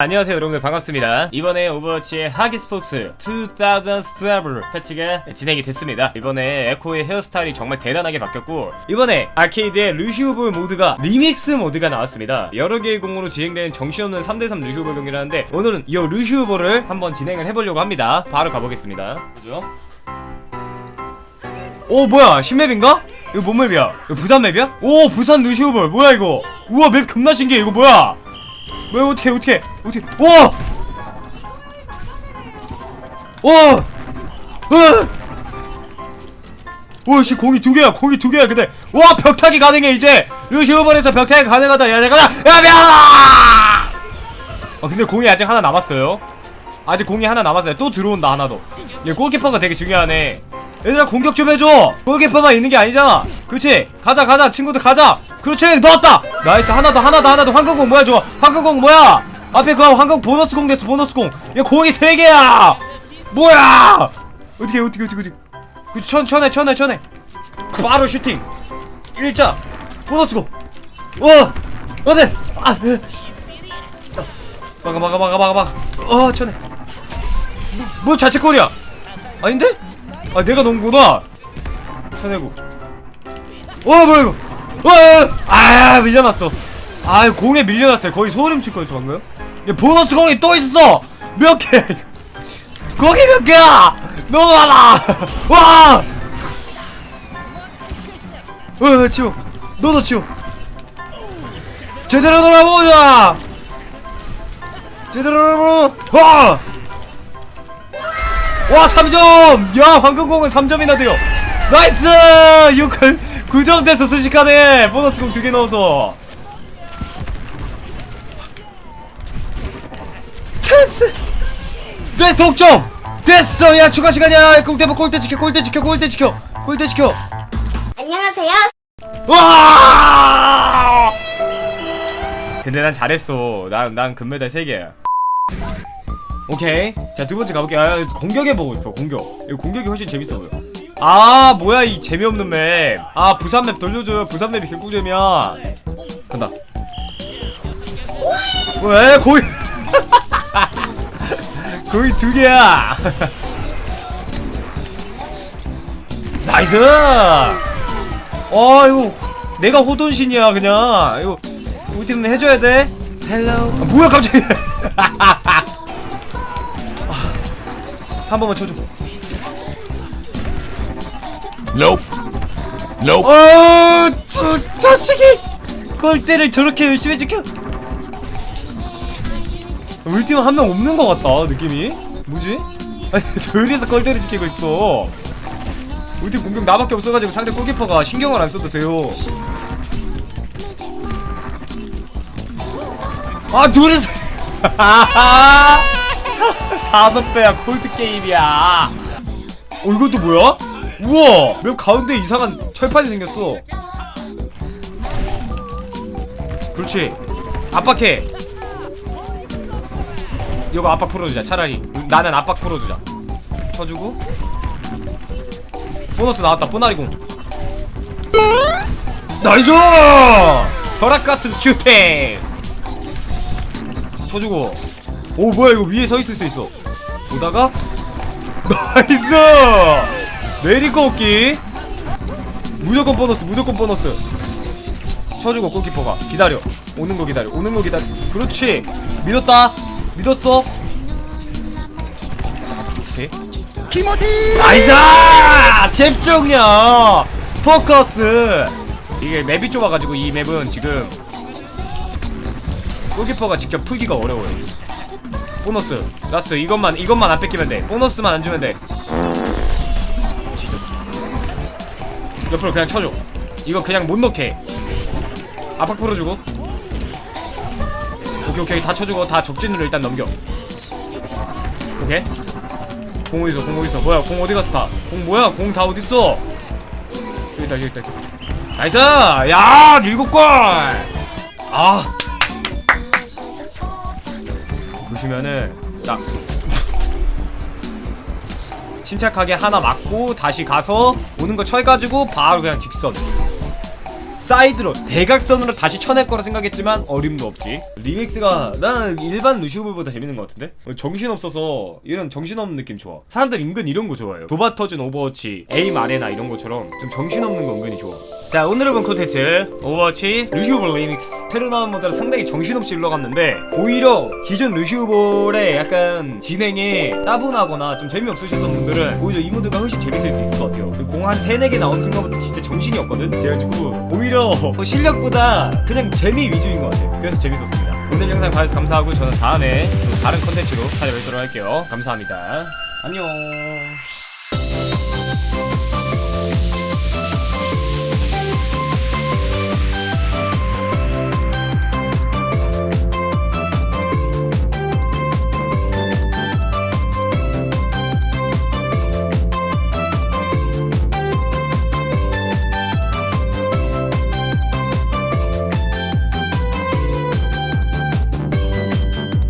안녕하세요 여러분들. 반갑습니다. 이번에 오버워치의 하기 스포츠 2012 패치가 진행이 됐습니다. 이번에 에코의 헤어스타일이 정말 대단하게 바뀌었고 이번에 아케이드의 루시오볼 모드가 리믹스 모드가 나왔습니다. 여러 개의 공으로 진행되는 정신없는 3대3 루시오볼 경기라는데 오늘은 이 루시오볼을 한번 진행을 해보려고 합니다. 바로 가보겠습니다. 그죠? 오 뭐야? 신맵인가? 이거 뭔 맵이야? 이거 부산 맵이야? 오 부산 루시오볼. 뭐야 이거? 우와 맵 겁나 신기해. 이거 뭐야 왜 어떻게 어떻게 어떻게 와! 와! 와! 와, 씨 공이 두 개야. 공이 두 개야. 근데 와, 벽타기 가능해 이제. 루시오번에서 벽타기 가능하다. 야, 내가 야, 야! 어, 근데 공이 아직 하나 남았어요. 아직 공이 하나 남았어요. 또 들어온다 하나 더. 얘 골키퍼가 되게 중요하네. 얘들아 공격 좀 해줘. 골키퍼만 있는 게 아니잖아. 그렇지. 가자 가자 친구들 가자. 그렇지 넣었다. 나이스 하나 더 하나 더 하나 더 황금공 뭐야 저거. 황금공 뭐야? 앞에 그 황금 보너스 공 됐어 보너스 공. 얘 공이 세 개야. 뭐야? 어떻게 어떻게 어떻게 어떻게. 그 천 천에 천에 천에. 바로 슈팅. 일자. 보너스 공. 어. 어디? 아. 으. 막아 막아 막아 막아 막아. 어 천에. 뭐, 뭐 자책골이야? 아닌데? 아 내가 넣은구나 쳐내고 어 뭐야 이거 아 밀려났어. 아 공에 밀려났어요. 거의 소름 칠 거였어 방금. 야 보너스 공이 또 있어. 몇개? 거기 몇 개야? 너무 많아. 와. 어, 치워 너도 치워 제대로 놀아보자. 제대로 놀아보자. 와. 와 3점! 야 황금공은 3점이나 돼요. 나이스! 6 9점 됐어 순식간에 보너스 공 두 개 넣어서. 찬스! 네 독점! 됐어! 야 추가 시간이야! 골대 골대 지켜 골대 지켜 골대 지켜 골대 지켜. 안녕하세요. 와! 근데 난 잘했어. 난, 난 금메달 3개야. 오케이. 자 두 번째 가볼게요. 아, 공격해보고 싶어 공격. 이거 공격이 훨씬 재밌어 보여 아 뭐야 이 재미없는 맵 아 부산 맵 돌려줘요. 부산 맵이 개꿀잼이야. 간다. 왜 거의. 거의 두 개야. 나이스! 어 이거 내가 호돈신이야 그냥. 이거 우리 팀은 해줘야 돼? 헬로 아, 뭐야 갑자기. 한 번만 쳐줘 Nope. Nope. 어, 저 자식이 골대를 저렇게 열심히 지켜. 팀은 한명 없는 것 같다 느낌이. 뭐지? 아니 둘이서 골대를 지키고 있어. 팀 공격 나밖에 없어가지고 상대 골키퍼가 신경을 안 써도 돼요. 아 둘이서 다섯 배야 골드 게임이야. 어 이것도 뭐야? 우와! 맵 가운데 이상한 철판이 생겼어. 그렇지. 압박해. 이거 압박 풀어주자 차라리. 나는 압박 풀어주자. 쳐주고. 보너스 나왔다 뽀나리공. 나이스! 벼락 같은 슈팅! 쳐주고. 오 뭐야 이거 위에 서 있을 수 있어. 보다가? 나이스 내리고 없기. 무조건 보너스 무조건 보너스. 쳐주고 골키퍼가. 기다려. 오는 거 기다려. 오는 거 기다려. 그렇지. 믿었다. 믿었어. 오케이. 나이스! 집중력 포커스. 이게 맵이 좁아가지고 이 맵은 지금 골키퍼가 직접 풀기가 어려워요. 보너스. 라스 이것만 이것만 안 뺏기면 돼. 보너스만 안 주면 돼 옆으로 그냥 쳐줘. 이거 그냥 못 넣게. 압박 풀어주고. 오케이 오케이. 다 쳐주고 다 적진으로 일단 넘겨. 오케이. 공 어디서 공 어디서? 뭐야 공 어디 갔어 다공 뭐야? 공 다 어딨어? 여기 있다 여기 있다 여기 있다. 나이스! 야 일곱 골 아. 보시면은 나 침착하게 하나 맞고 다시 가서 오는 거 쳐가지고 바로 그냥 직선. 사이드로 대각선으로 다시 쳐낼 거라 생각했지만 어림도 없지. 리믹스가 난 일반 루시우블보다 재밌는 것 같은데? 정신없어서 이런 정신없는 느낌 좋아. 사람들 은근 이런 거 좋아해요. 도바 터진 오버워치 에임 아레나 이런 것처럼 좀 정신없는 거 은근히 좋아 자 오늘을 본 콘텐츠 오버워치 루시우볼 리믹스. 새로 나온 모델은 상당히 정신없이 흘러갔는데 오히려 기존 루시우볼의 약간 진행이 따분하거나 좀 재미없으셨던 분들은 오히려 이 모드가 훨씬 재밌을 수 있을 것 같아요. 공 한 3, 4개 나오는 순간부터 진짜 정신이 없거든? 그래가지고 오히려 뭐 실력보다 그냥 재미 위주인 것 같아요. 그래서 재밌었습니다. 오늘 영상 봐주셔서 감사하고 저는 다음에 또 다른 콘텐츠로 찾아뵙도록 할게요. 감사합니다. 안녕